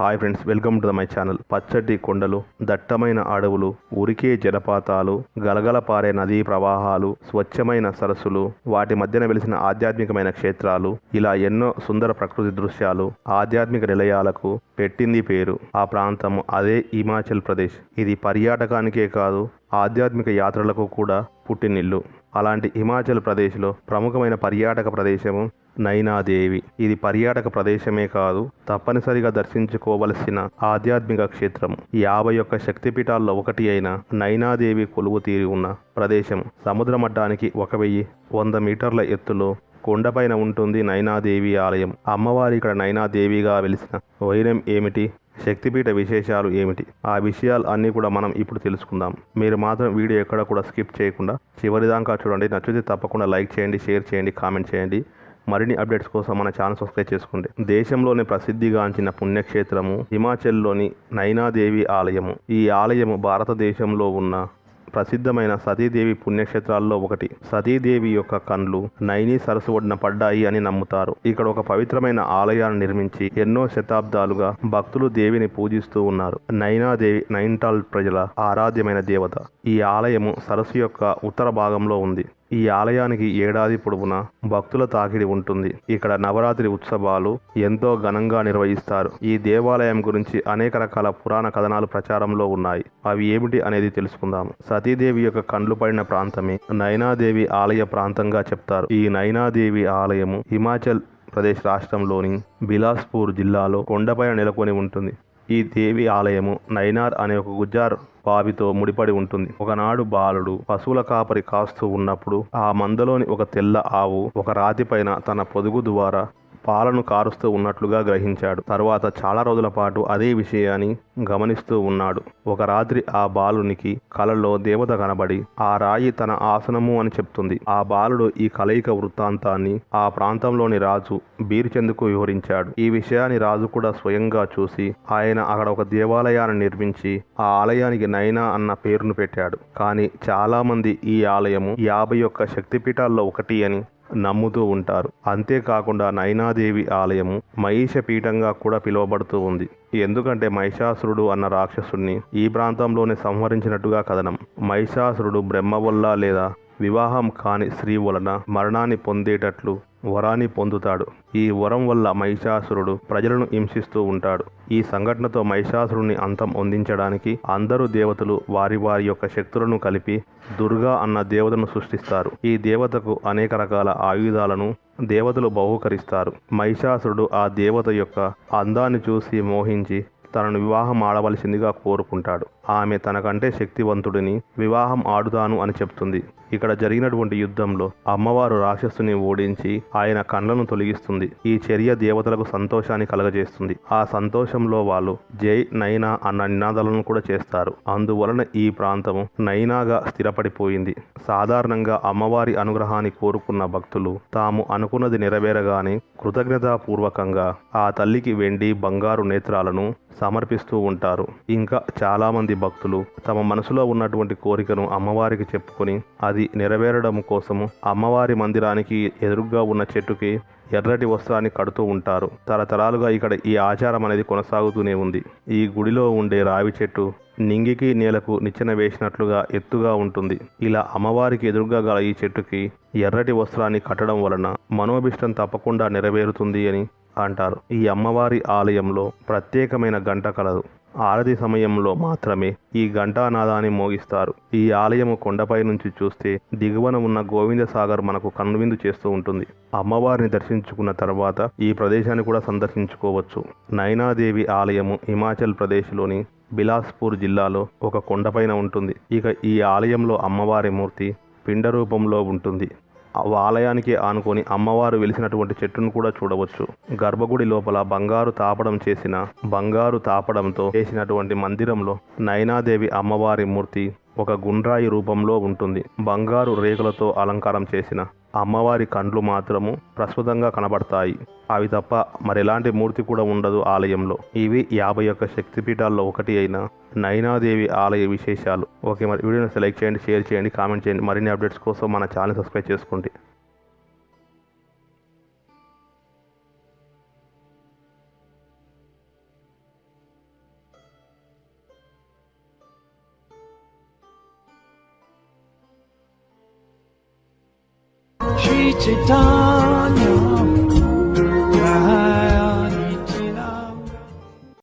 Hi friends welcome to the my channel పచ్చటి కొండలు దట్టమైన అడవులు ఉరికే జలపాతాలు గలగల పారే నదీ ప్రవాహాలు స్వచ్ఛమైన సరస్సులు వాటి మధ్యన వెలిసిన ఆధ్యాత్మికమైన క్షేత్రాలు ఇలా ఎన్నో సుందర ప్రకృతి దృశ్యాలు ఆధ్యాత్మిక నిలయాలకు పెట్టింది పేరు. ఆ ప్రాంతము అదే హిమాచల్ ప్రదేశ్. ఇది పర్యాటకానికే కాదు ఆధ్యాత్మిక యాత్రలకు కూడా పుట్టినిల్లు. అలాంటి హిమాచల్ ప్రదేశ్లో ప్రముఖమైన పర్యాటక ప్రదేశము నైనాదేవి. ఇది పర్యాటక ప్రదేశమే కాదు తప్పనిసరిగా దర్శించుకోవలసిన ఆధ్యాత్మిక క్షేత్రం. యాభై ఒక్క శక్తిపీఠాల్లో ఒకటి అయిన నైనాదేవి కొలువు తీరి ఉన్న ప్రదేశం సముద్ర మట్టానికి ఒక వెయ్యి వంద మీటర్ల ఎత్తులో కొండపైన ఉంటుంది నైనాదేవి ఆలయం. అమ్మవారి ఇక్కడ నైనాదేవిగా వెలిసిన వైరం ఏమిటి? శక్తిపీఠ విశేషాలు ఏమిటి? ఆ విషయాలు అన్నీ కూడా మనం ఇప్పుడు తెలుసుకుందాం. మీరు మాత్రం వీడియో ఎక్కడ కూడా స్కిప్ చేయకుండా చివరిదాకా చూడండి. నచ్చితే తప్పకుండా లైక్ చేయండి షేర్ చేయండి కామెంట్ చేయండి. మరిన్ని అప్డేట్స్ కోసం మన ఛానల్ సబ్స్క్రైబ్ చేసుకోండి. దేశంలోని ప్రసిద్ధిగాంచిన పుణ్యక్షేత్రము హిమాచల్లోని నైనాదేవి ఆలయము. ఈ ఆలయము భారతదేశంలో ఉన్న ప్రసిద్ధమైన సతీదేవి పుణ్యక్షేత్రాల్లో ఒకటి. సతీదేవి యొక్క కండ్లు నైని సరస్సు ఒడ్డున పడ్డాయి అని నమ్ముతారు. ఇక్కడ ఒక పవిత్రమైన ఆలయాన్ని నిర్మించి ఎన్నో శతాబ్దాలుగా భక్తులు దేవిని పూజిస్తూ ఉన్నారు. నైనాదేవి నైన్టాల్ ప్రజల ఆరాధ్యమైన దేవత. ఈ ఆలయము సరస్సు యొక్క ఉత్తర భాగంలో ఉంది. ఈ ఆలయానికి ఏడాది పొడవునా భక్తుల తాకిడి ఉంటుంది. ఇక్కడ నవరాత్రి ఉత్సవాలు ఎంతో ఘనంగా నిర్వహిస్తారు. ఈ దేవాలయం గురించి అనేక రకాల పురాణ కథనాలు ప్రచారంలో ఉన్నాయి. అవి ఏమిటి అనేది తెలుసుకుందాం. సతీదేవి యొక్క కండ్లు పడిన ప్రాంతమే నైనాదేవి ఆలయ ప్రాంతంగా చెప్తారు. ఈ నైనాదేవి ఆలయము హిమాచల్ ప్రదేశ్ రాష్ట్రంలోని బిలాస్పూర్ జిల్లాలో కొండపైన నెలకొని ఉంటుంది. ఈ దేవి ఆలయము నైనార్ అనే ఒక గుజ్జార్ బావితో ముడిపడి ఉంటుంది. ఒకనాడు బాలుడు పశువుల కాపరి కాస్తూ ఉన్నప్పుడు ఆ మందలోని ఒక తెల్ల ఆవు ఒక రాతిపైన తన పొదుగు ద్వారా పాలను కారుస్తూ ఉన్నట్లుగా గ్రహించాడు. తర్వాత చాలా రోజుల పాటు అదే విషయాన్ని గమనిస్తూ ఉన్నాడు. ఒక రాత్రి ఆ బాలునికి కలలో దేవత కనబడి ఆ రాయి తన ఆసనము అని చెప్తుంది. ఆ బాలుడు ఈ కలయిక వృత్తాంతాన్ని ఆ ప్రాంతంలోని రాజు బీర్చందుకు వివరించాడు. ఈ విషయాన్ని రాజు కూడా స్వయంగా చూసి ఆయన అక్కడ ఒక దేవాలయాన్ని నిర్మించి ఆ ఆలయానికి నైనా అన్న పేరును పెట్టాడు. కానీ చాలామంది ఈ ఆలయము యాభై ఒక్క శక్తిపీఠాల్లో ఒకటి అని నమ్ముతూ ఉంటారు. అంతేకాకుండా నైనాదేవి ఆలయము మహిషపీఠంగా కూడా పిలువబడుతూ ఉంది. ఎందుకంటే మహిషాసురుడు అన్న రాక్షసుడిని ఈ ప్రాంతంలోనే సంహరించినట్టుగా కథనం. మహిషాసురుడు బ్రహ్మ వల్ల లేదా వివాహం కాని స్త్రీ వలన మరణాన్ని పొందేటట్లు వరాన్ని పొందుతాడు. ఈ వరం వల్ల మహిషాసురుడు ప్రజలను హింసిస్తూ ఉంటాడు. ఈ సంఘటనతో మహిషాసురుని అంతం అందించడానికి అందరూ దేవతలు వారి వారి యొక్క శక్తులను కలిపి దుర్గా అన్న దేవతను సృష్టిస్తారు. ఈ దేవతకు అనేక రకాల ఆయుధాలను దేవతలు బహుకరిస్తారు. మహిషాసురుడు ఆ దేవత యొక్క అందాన్ని చూసి మోహించి తనను వివాహం ఆడవలసిందిగా కోరుకుంటాడు. ఆమె తనకంటే శక్తివంతుడిని వివాహం ఆడుతాను అని చెప్తుంది. ఇక్కడ జరిగినటువంటి యుద్ధంలో అమ్మవారు రాక్షసుని ఓడించి ఆయన కండ్లను తొలగిస్తుంది. ఈ చర్య దేవతలకు సంతోషాన్ని కలగజేస్తుంది. ఆ సంతోషంలో వాళ్ళు జై నైనా అన్న నినాదాలను కూడా చేస్తారు. అందువలన ఈ ప్రాంతము నైనాగా స్థిరపడిపోయింది. సాధారణంగా అమ్మవారి అనుగ్రహాన్ని కోరుకున్న భక్తులు తాము అనుకున్నది నెరవేరగానే కృతజ్ఞతాపూర్వకంగా ఆ తల్లికి వెండి బంగారు నేత్రాలను సమర్పిస్తూ ఉంటారు. ఇంకా చాలామంది భక్తులు తమ మనసులో ఉన్నటువంటి కోరికను అమ్మవారికి చెప్పుకొని అది నెరవేరడం కోసము అమ్మవారి మందిరానికి ఎదురుగా ఉన్న చెట్టుకి ఎర్రటి వస్త్రాన్ని కడుతూ ఉంటారు. తరతరాలుగా ఇక్కడ ఈ ఆచారం అనేది కొనసాగుతూనే ఉంది. ఈ గుడిలో ఉండే రావి చెట్టు నింగికి నేలకు నిచ్చెన వేసినట్లుగా ఎత్తుగా ఉంటుంది. ఇలా అమ్మవారికి ఎదురుగా గల ఈ చెట్టుకి ఎర్రటి వస్త్రాన్ని కట్టడం వలన మనోభిష్టం తప్పకుండా నెరవేరుతుంది అని అంటారు. ఈ అమ్మవారి ఆలయంలో ప్రత్యేకమైన గంట కలదు. ఆరతి సమయంలో మాత్రమే ఈ ఘంటానాదాన్ని మోగిస్తారు. ఈ ఆలయము కొండపై నుంచి చూస్తే దిగువన ఉన్న గోవింద సాగర్ మనకు కనువిందు చేస్తూ ఉంటుంది. అమ్మవారిని దర్శించుకున్న తర్వాత ఈ ప్రదేశాన్ని కూడా సందర్శించుకోవచ్చు. నైనాదేవి ఆలయము హిమాచల్ ప్రదేశ్లోని బిలాస్పూర్ జిల్లాలో ఒక కొండపైన ఉంటుంది. ఇక ఈ ఆలయంలో అమ్మవారి మూర్తి పిండ రూపంలో ఉంటుంది. ఆలయానికి ఆనుకొని అమ్మవారు వెలిసినటువంటి చెట్టును కూడా చూడవచ్చు. గర్భగుడి లోపల బంగారు తాపడం చేసిన బంగారు తాపడంతో చేసినటువంటి మందిరంలో నయనాదేవి అమ్మవారి మూర్తి ఒక గుండ్రాయి రూపంలో ఉంటుంది. బంగారు రేకులతో అలంకారం చేసిన అమ్మవారి కండ్లు మాత్రము ప్రస్ఫుతంగా కనబడతాయి. అవి తప్ప మరెలాంటి మూర్తి కూడా ఉండదు ఆలయంలో. ఇవి యాభై ఒక్క శక్తిపీఠాల్లో ఒకటి అయిన నైనాదేవి ఆలయ విశేషాలు. ఓకే మరి వీడియోని సెలెక్ట్ చేయండి షేర్ చేయండి కామెంట్ చేయండి. మరిన్ని అప్డేట్స్ కోసం మన ఛానల్ సబ్స్క్రైబ్ చేసుకోండి. 一起等。